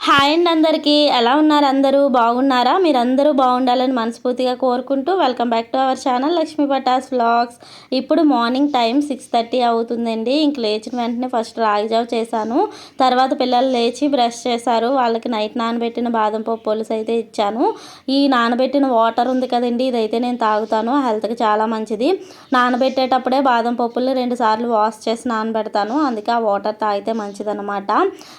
Hi అండి అందరికీ. ఎలా ఉన్నారు అందరూ? బాగున్నారా? మీరందరూ బాగుండాలని మనస్ఫూర్తిగా కోరుకుంటూ welcome back to our channel Lakshmi Patas vlogs. ఇప్పుడు మార్నింగ్ టైం సిక్స్ థర్టీ అవుతుందండి. ఇంక లేచిన వెంటనే ఫస్ట్ రాగిజావ్ చేశాను. తర్వాత పిల్లలు లేచి బ్రష్ చేశారు. వాళ్ళకి నైట్ నానబెట్టిన బాదం పప్పు పులుసు అయితే ఇచ్చాను. ఈ నానబెట్టిన వాటర్ ఉంది కదండి ఇదైతే నేను తాగుతాను. హెల్త్కి చాలా మంచిది. నానబెట్టేటప్పుడే బాదం పప్పులు రెండు సార్లు వాష్ చేసి నానబెడతాను. అందుకే ఆ వాటర్ తాగితే మంచిదన్నమాట.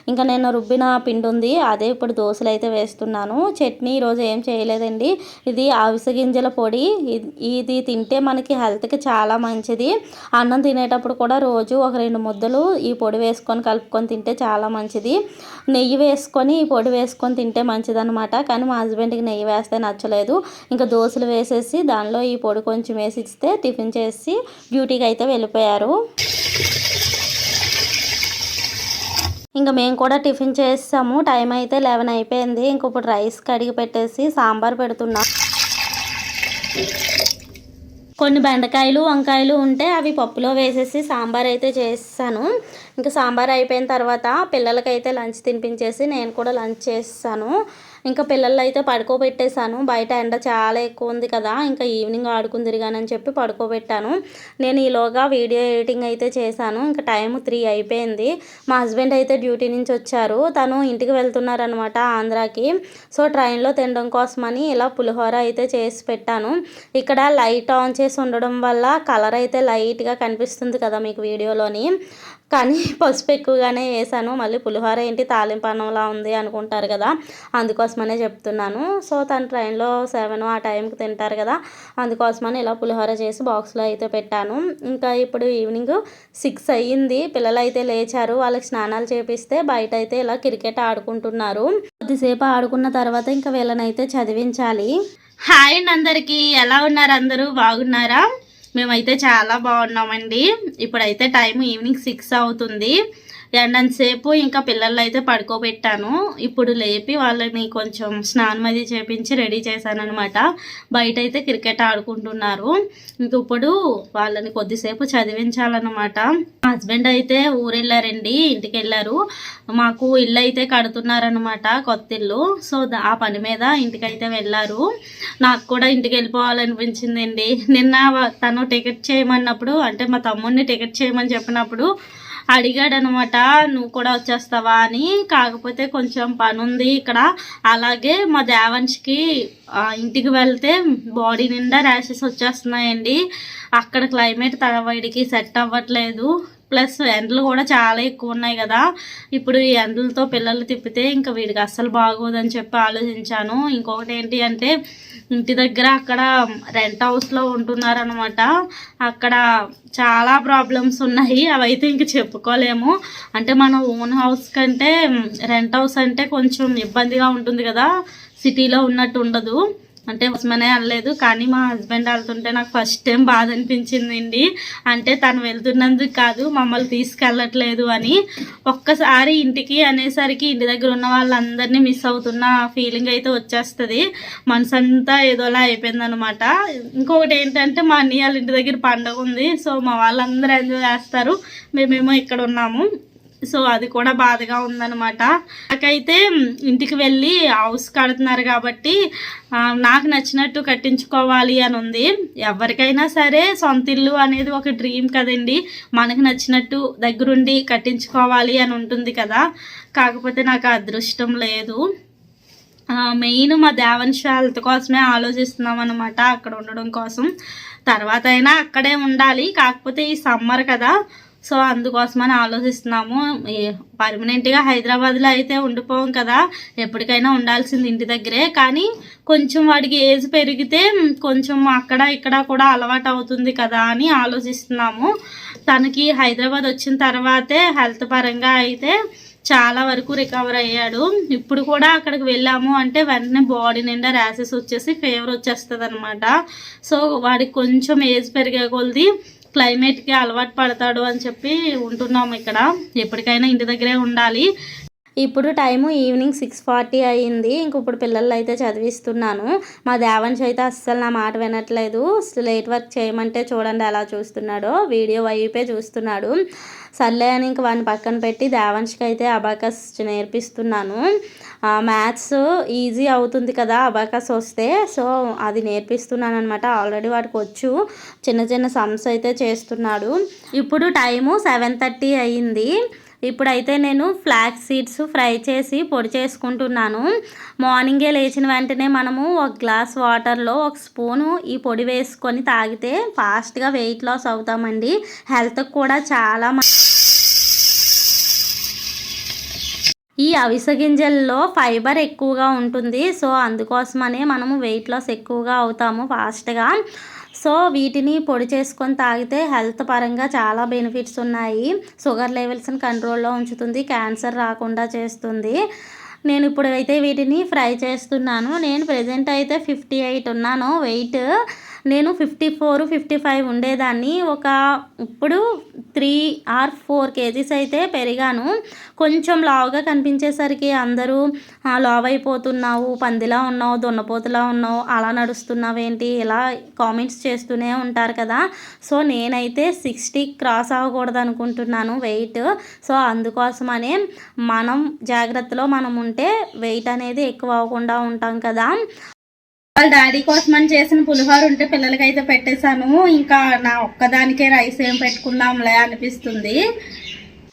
ఇంకా నేను రుబ్బిన పిండి ఉంది. అదే ఇప్పుడు దోశలు అయితే వేస్తున్నాను. చట్నీ ఈరోజు ఏం చేయలేదండి. ఇది అవిసె గింజల పొడి. ఇది- తింటే మనకి హెల్త్కి చాలా మంచిది. అన్నం తినేటప్పుడు కూడా రోజు ఒక రెండు ముద్దలు ఈ పొడి వేసుకొని కలుపుకొని తింటే చాలా మంచిది. నెయ్యి వేసుకొని ఈ పొడి వేసుకొని తింటే మంచిదన్నమాట. కానీ మా హస్బెండ్కి నెయ్యి వేస్తే నచ్చలేదు. ఇంకా దోశలు వేసేసి దానిలో ఈ పొడి కొంచెం వేసి ఇస్తే టిఫిన్ చేసి డ్యూటీకి అయితే వెళ్ళిపోయారు. ఇంకా మేము కూడా టిఫిన్ చేసాము. టైం అయితే లెవెన్ అయిపోయింది. ఇంక ఇప్పుడు రైస్ కడిగి పెట్టేసి సాంబార్ పెడుతున్నాం. కొన్ని బెండకాయలు వంకాయలు ఉంటే అవి పప్పులో వేసేసి సాంబార్ అయితే చేస్తాను. ఇంకా సాంబార్ అయిపోయిన తర్వాత పిల్లలకైతే లంచ్ తినిపించేసి నేను కూడా లంచ్ చేస్తాను ఇంకా పిల్లలు అయితే పడుకోబెట్టేశాను. బయట ఎండ చాలా ఎక్కువ ఉంది కదా ఇంకా ఈవినింగ్ ఆడుకుందిరిగానని చెప్పి పడుకోబెట్టాను. నేను ఈలోగా వీడియో ఎడిటింగ్ అయితే చేశాను. ఇంకా టైం త్రీ అయిపోయింది. మా హస్బెండ్ అయితే డ్యూటీ నుంచి వచ్చారు. తను ఇంటికి వెళ్తున్నారనమాట ఆంధ్రాకి. సో ట్రైన్లో తినడం కోసమని ఇలా పులిహోర అయితే చేసి పెట్టాను. ఇక్కడ లైట్ ఆన్ చేసి ఉండడం వల్ల కలర్ అయితే లైట్గా కనిపిస్తుంది కదా మీకు వీడియోలోని. కానీ పసుపు ఎక్కువగానే వేసాను. మళ్ళీ పులిహోర ఏంటి తాలింపు అన్నంలా ఉంది అనుకుంటారు కదా అందుకోసమనే చెప్తున్నాను. సో తను ట్రైన్లో సెవెన్ ఆ టైంకి తింటారు కదా అందుకోసమని ఇలా పులిహోర చేసి బాక్స్లో అయితే పెట్టాను. ఇంకా ఇప్పుడు ఈవినింగ్ సిక్స్ అయ్యింది. పిల్లలు అయితే లేచారు. వాళ్ళకి స్నానాలు చేపిస్తే బయట అయితే ఇలా క్రికెట్ ఆడుకుంటున్నారు. కొద్దిసేపు ఆడుకున్న తర్వాత ఇంకా వీళ్ళనైతే చదివించాలి. హాయ్ అండి అందరికీ. ఎలా ఉన్నారు అందరూ? బాగున్నారా? మేమైతే చాలా బాగున్నామండి. ఇప్పుడైతే టైం ఈవినింగ్ సిక్స్ అవుతుంది. ఎండంతసేపు ఇంకా పిల్లల్ని అయితే పడుకోబెట్టాను. ఇప్పుడు లేపి వాళ్ళని కొంచెం స్నానం అది చేపించి రెడీ చేశాను అనమాట బయట అయితే క్రికెట్ ఆడుకుంటున్నారు. ఇంక ఇప్పుడు వాళ్ళని కొద్దిసేపు చదివించాలన్నమాట. మా హస్బెండ్ అయితే ఊరెళ్ళారండి ఇంటికి వెళ్ళారు మాకు ఇల్లు అయితే కడుతున్నారనమాట కొత్త ఇల్లు. సో దా- ఆ పని మీద ఇంటికైతే వెళ్ళారు. నాకు కూడా ఇంటికి వెళ్ళిపోవాలనిపించిందండి నిన్న తను టికెట్ చేయమన్నప్పుడు అంటే మా తమ్ముడిని టికెట్ చేయమని చెప్పినప్పుడు అడిగాడు అనమాట నువ్వు కూడా వచ్చేస్తావా? అని. కాకపోతే కొంచెం పని ఉంది ఇక్కడ. అలాగే మా దేవంశ్కి ఇంటికి వెళ్తే బాడీ నిండా ర్యాషెస్ వచ్చేస్తున్నాయండి. అక్కడ క్లైమేట్ తడవడికి సెట్ అవ్వట్లేదు. ప్లస్ ఎండలు కూడా చాలా ఎక్కువ ఉన్నాయి కదా. ఇప్పుడు ఈ ఎండలతో పిల్లలు తిప్పితే ఇంకా వీడికి అస్సలు బాగోదని చెప్పి ఆలోచించాను. ఇంకొకటి ఏంటి అంటే ఇంటి దగ్గర అక్కడ రెంట్ హౌస్లో ఉంటున్నారనమాట అక్కడ చాలా ప్రాబ్లమ్స్ ఉన్నాయి. అవైతే ఇంక చెప్పుకోలేము. అంటే మన ఓన్ హౌస్ కంటే రెంట్ హౌస్ అంటే కొంచెం ఇబ్బందిగా ఉంటుంది కదా. సిటీలో ఉన్నట్టు ఉండదు. అంటే ఉస్మనే అనలేదు కానీ మా హస్బెండ్ వెళ్తుంటే నాకు ఫస్ట్ టైం బాధ అనిపించిందండి. అంటే తను వెళ్తున్నందుకు కాదు మమ్మల్ని తీసుకెళ్ళట్లేదు అని. ఒక్కసారి ఇంటికి అనేసరికి ఇంటి దగ్గర ఉన్న వాళ్ళందరినీ మిస్ అవుతున్న ఫీలింగ్ అయితే వచ్చేస్తుంది. మనసు అంతా ఏదోలా అయిపోయిందనమాట. ఇంకొకటి ఏంటంటే మా అన్నయ్య వాళ్ళ ఇంటి దగ్గర పండగ ఉంది సో మా వాళ్ళందరూ ఎంజాయ్ చేస్తారు. మేమేమో ఇక్కడ ఉన్నాము. సో అది కూడా బాధగా ఉందన్నమాట. నాకైతే ఇంటికి వెళ్ళి హౌస్ కడుతున్నారు కాబట్టి నాకు నచ్చినట్టు కట్టించుకోవాలి అని ఉంది. ఎవరికైనా సరే సొంత ఇల్లు అనేది ఒక డ్రీమ్ కదండి. మనకు నచ్చినట్టు దగ్గరుండి కట్టించుకోవాలి అని ఉంటుంది కదా. కాకపోతే నాకు అదృష్టం లేదు. మెయిన్ మా దేవంశ హెల్త్ కోసమే ఆలోచిస్తున్నాం అనమాట అక్కడ ఉండడం కోసం. తర్వాత అయినా అక్కడే ఉండాలి. కాకపోతే ఈ సమ్మర్ కదా సో అందుకోసమని ఆలోచిస్తున్నాము. పర్మనెంట్గా హైదరాబాద్లో అయితే ఉండిపోం కదా ఎప్పటికైనా ఉండాల్సింది ఇంటి దగ్గరే. కానీ కొంచెం వాడికి ఏజ్ పెరిగితే కొంచెం అక్కడ ఇక్కడ కూడా అలవాటు అవుతుంది కదా అని ఆలోచిస్తున్నాము. తనకి హైదరాబాద్ వచ్చిన తర్వాతే హెల్త్ పరంగా అయితే చాలా వరకు రికవర్ అయ్యాడు. ఇప్పుడు కూడా అక్కడికి వెళ్ళాము అంటే వెంటనే బాడీ నిండా ర్యాసెస్ వచ్చేసి ఫీవర్ వచ్చేస్తుంది అనమాట సో వాడికి కొంచెం ఏజ్ పెరిగే కొలది క్లైమేట్కి అలవాటు పడతాడు అని చెప్పి ఉంటున్నాము ఇక్కడ. ఎప్పటికైనా ఇంటి దగ్గరే ఉండాలి. ఇప్పుడు టైము ఈవినింగ్ సిక్స్ ఫార్టీ అయ్యింది. ఇంక ఇప్పుడు పిల్లలు అయితే చదివిస్తున్నాను. మా దేవంశ్ అయితే అస్సలు నా మాట వినట్లేదు. లేట్ వర్క్ చేయమంటే చూడండి ఎలా చూస్తున్నాడో. వీడియో వైపే చూస్తున్నాడు. సర్లే అని ఇంక వాడిని పక్కన పెట్టి దేవంశ్కి అయితే అబాకస్ నేర్పిస్తున్నాను. మ్యాథ్స్ ఈజీ అవుతుంది కదా అబాకస్ వస్తే. సో అది నేర్పిస్తున్నాను అనమాట ఆల్రెడీ వాడికి వచ్చు. చిన్న చిన్న సమ్స్ అయితే చేస్తున్నాడు. ఇప్పుడు టైము సెవెన్ థర్టీ అయ్యింది ఇప్పుడైతే నేను ఫ్లాక్ సీడ్స్ ఫ్రై చేసి పొడి చేసుకుంటున్నాను. మార్నింగే లేచిన వెంటనే మనము ఒక గ్లాస్ వాటర్లో ఒక స్పూను ఈ పొడి వేసుకొని తాగితే ఫాస్ట్గా వెయిట్ లాస్ అవుతామండి. హెల్త్కి కూడా చాలా మ- ఈ అవిసె గింజల్లో ఫైబర్ ఎక్కువగా ఉంటుంది. సో అందుకోసమనే మనము వెయిట్ లాస్ ఎక్కువగా అవుతాము ఫాస్ట్గా. సో వీటిని పొడి చేసుకొని తాగితే హెల్త్ పరంగా చాలా బెనిఫిట్స్ ఉన్నాయి. షుగర్ లెవెల్స్ని కంట్రోల్లో ఉంచుతుంది క్యాన్సర్ రాకుండా చేస్తుంది. నేను ఇప్పుడు అయితే వీటిని ఫ్రై చేస్తున్నాను. నేను ప్రజెంట్ అయితే ఫిఫ్టీ ఎయిట్ ఉన్నాను. వెయిట్ నేను ఫిఫ్టీ ఫోర్ ఫిఫ్టీ ఫైవ్ ఉండేదాన్ని. ఒక ఇప్పుడు త్రీ ఆర్ ఫోర్ కేజీస్ అయితే పెరిగాను. కొంచెం లావుగా కనిపించేసరికి అందరూ లావ్ లావు అయిపోతున్నావు పందిలా ఉన్నావు దున్నపోతులా ఉన్నావు అలా నడుస్తున్నావేంటి? ఇలా కామెంట్స్ చేస్తూనే ఉంటారు కదా. సో నేనైతే సిక్స్టీ క్రాస్ అవ్వకూడదు అనుకుంటున్నాను వెయిట్. సో అందుకోసమనే మనం జాగ్రత్తలో మనం ఉంటే వెయిట్ అనేది ఎక్కువ అవ్వకుండా ఉంటాం కదా. వాళ్ళ డాడీ కోసం అని చేసిన పులిహోర ఉంటే పిల్లలకైతే పెట్టేశాను. ఇంకా నా ఒక్కదానికే రైస్ ఏం పెట్టుకుందాంలే అనిపిస్తుంది.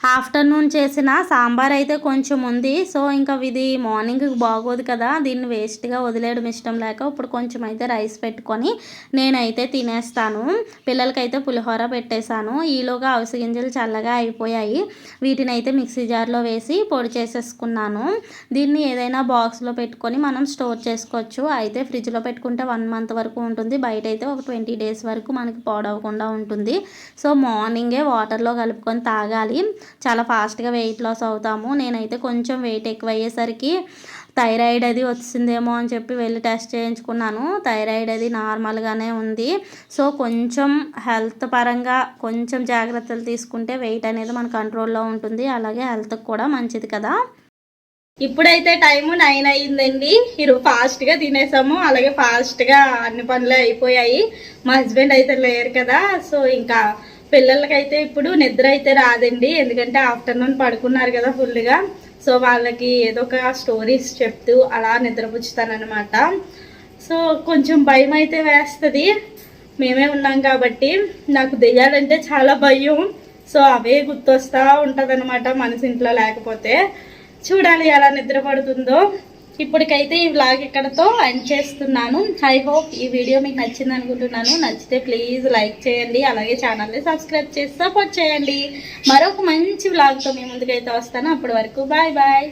ఆఫ్టర్నూన్ చేసిన సాంబార్ అయితే కొంచెం ఉంది. సో ఇంకా ఇది మార్నింగ్ బాగోదు కదా దీన్ని వేస్ట్గా వదిలేయడం ఇష్టం లేక ఇప్పుడు కొంచెం అయితే రైస్ పెట్టుకొని నేనైతే తినేస్తాను. పిల్లలకైతే పులిహోర పెట్టేశాను. ఈలోగా అవిసె గింజలు చల్లగా అయిపోయాయి. వీటిని అయితే మిక్సీ జార్లో వేసి పొడి చేసేసుకున్నాను. దీన్ని ఏదైనా బాక్స్లో పెట్టుకొని మనం స్టోర్ చేసుకోవచ్చు. అయితే ఫ్రిడ్జ్లో పెట్టుకుంటే వన్ మంత్ వరకు ఉంటుంది. బయట అయితే ఒక ట్వంటీ డేస్ వరకు మనకి పాడవకుండా ఉంటుంది. సో మార్నింగే వాటర్లో కలుపుకొని తాగాలి. చాలా ఫాస్ట్గా వెయిట్ లాస్ అవుతాము. నేనైతే కొంచెం వెయిట్ ఎక్కువ అయ్యేసరికి థైరాయిడ్ అది వచ్చిందేమో అని చెప్పి వెళ్ళి టెస్ట్ చేయించుకున్నాను. థైరాయిడ్ అది నార్మల్గానే ఉంది. సో కొంచెం హెల్త్ పరంగా కొంచెం జాగ్రత్తలు తీసుకుంటే వెయిట్ అనేది మన కంట్రోల్లో ఉంటుంది. అలాగే హెల్త్కి కూడా మంచిది కదా. ఇప్పుడైతే టైము నైన్ అయ్యిందండి ఈరోజు ఫాస్ట్గా తినేసాము. అలాగే ఫాస్ట్గా అన్ని పనులు అయిపోయాయి. మా హస్బెండ్ అయితే లేరు కదా. సో ఇంకా పిల్లలకైతే ఇప్పుడు నిద్ర అయితే రాదండి. ఎందుకంటే ఆఫ్టర్నూన్ పడుకున్నారు కదా ఫుల్గా. సో వాళ్ళకి ఏదో ఒక స్టోరీస్ చెప్తూ అలా నిద్రపుచ్చుతానమాట సో కొంచెం భయం అయితే వేస్తుంది. మేమే ఉన్నాం కాబట్టి నాకు దెయ్యాలంటే చాలా భయం. సో అవే గుర్తొస్తా ఉంటుందన్నమాట మనసు ఇంట్లో లేకపోతే. చూడాలి ఎలా నిద్ర పడుతుందో. ఇప్పటికైతే ఈ వ్లాగ్ ఇక్కడతో ఎండ్ చేస్తున్నాను. ఐ హోప్ ఈ వీడియో మీకు నచ్చింది అనుకుంటున్నాను. నచ్చితే ప్లీజ్ లైక్ చేయండి. అలాగే ఛానల్ని సబ్స్క్రైబ్ చేసి సపోర్ట్ చేయండి. మరొక మంచి వ్లాగ్తో మీ ముందుకైతే వస్తాను. అప్పటి వరకు బాయ్ బాయ్